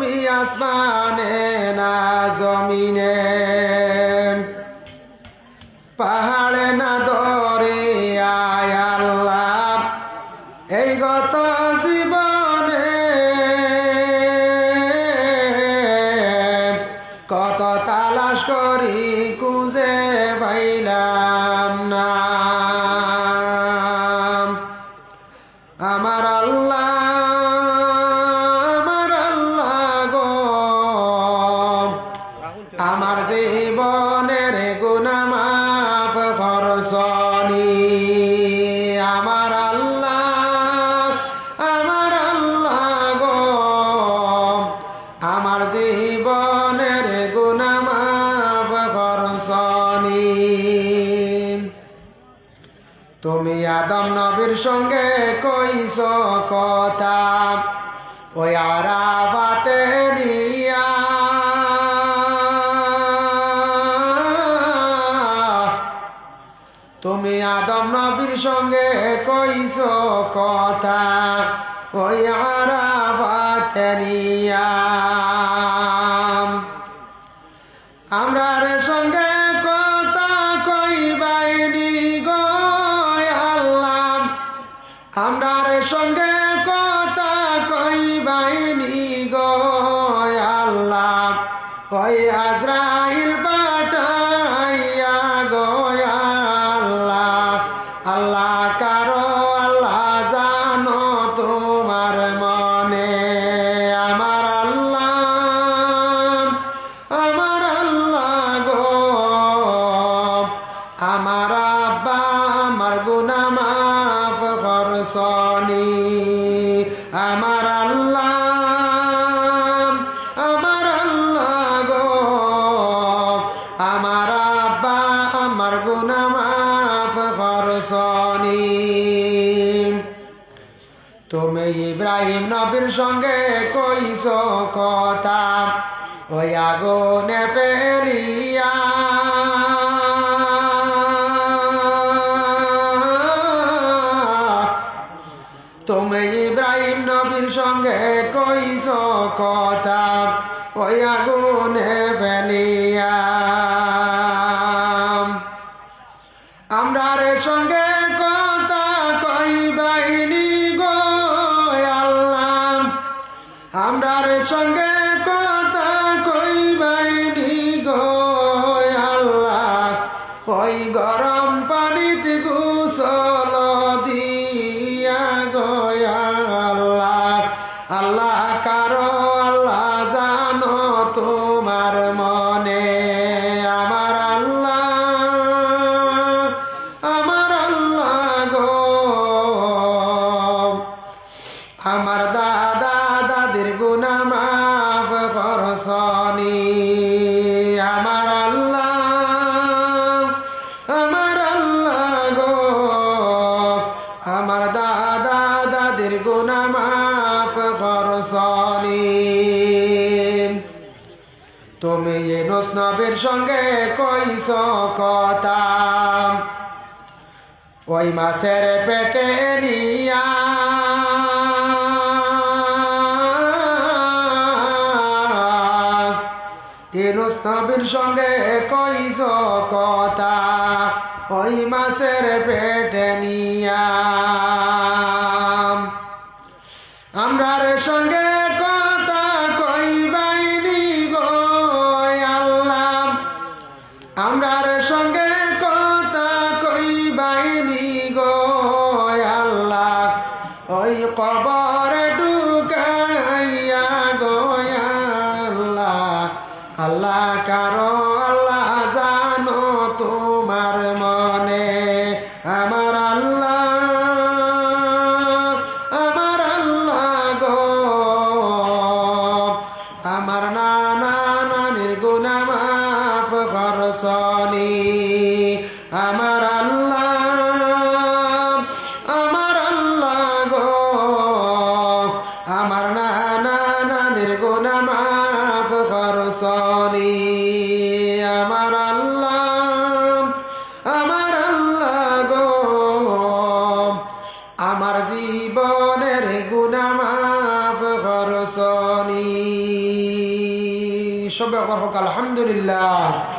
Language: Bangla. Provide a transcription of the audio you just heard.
তুমি আসমানে না জমিনে। পাহাড়ে না দরে আয় এই গত জীবনে। কত তালাশ করি খুঁজে পাইলাম না। আমার আল্লাহ আমার আল্লাহ গো। আমার জীবনের গুণামাপ খরচনি তুমি আদম নবীর সঙ্গে কইস কথা। ওই আরাবাতে তুমি আদম নবীর সঙ্গে কইস কথা, ওই আরাবাতে নিয়া আমরার সঙ্গে কথা কইবাইনি গো আল্লাহ। আমরার সঙ্গে কথা ইব্রাহিম নবীর সঙ্গে কইস কথা, ওই আগুনে পেরিয়া তুমি ইব্রাহিম নবীর সঙ্গে কইস কথা, ওই আগুনে ফেলিয়া। সঙ্গে কথা কইবাইনি গো আল্লাহ। ওই গরম পানিতে গুসল দিয়া গো আল্লাহ। আল্লাহ কারও, আল্লাহ জানো তোমার মনে। আমার আল্লাহ আমার আল্লাহ গো। আমার তুমি এনুস নবীর সঙ্গে কইস কথা। ওই মাসের পেটে নিয়া ইনুস সঙ্গে কইস কথা। ওই মাসের পেটে নিয়া। আমরার সঙ্গে কবর ঢুকাইয়া গো আল্লাহ। কারও আল্লাহ জানো তোমার মনে। আমার আল্লাহ আমার আল্লাহ গো। আমার নানা নানির গুনা মাফ করসনি আমার আল্লাহ জীবনের গুণামাফ করসনি সব ব্যাপার হোক আলহামদুলিল্লাহ।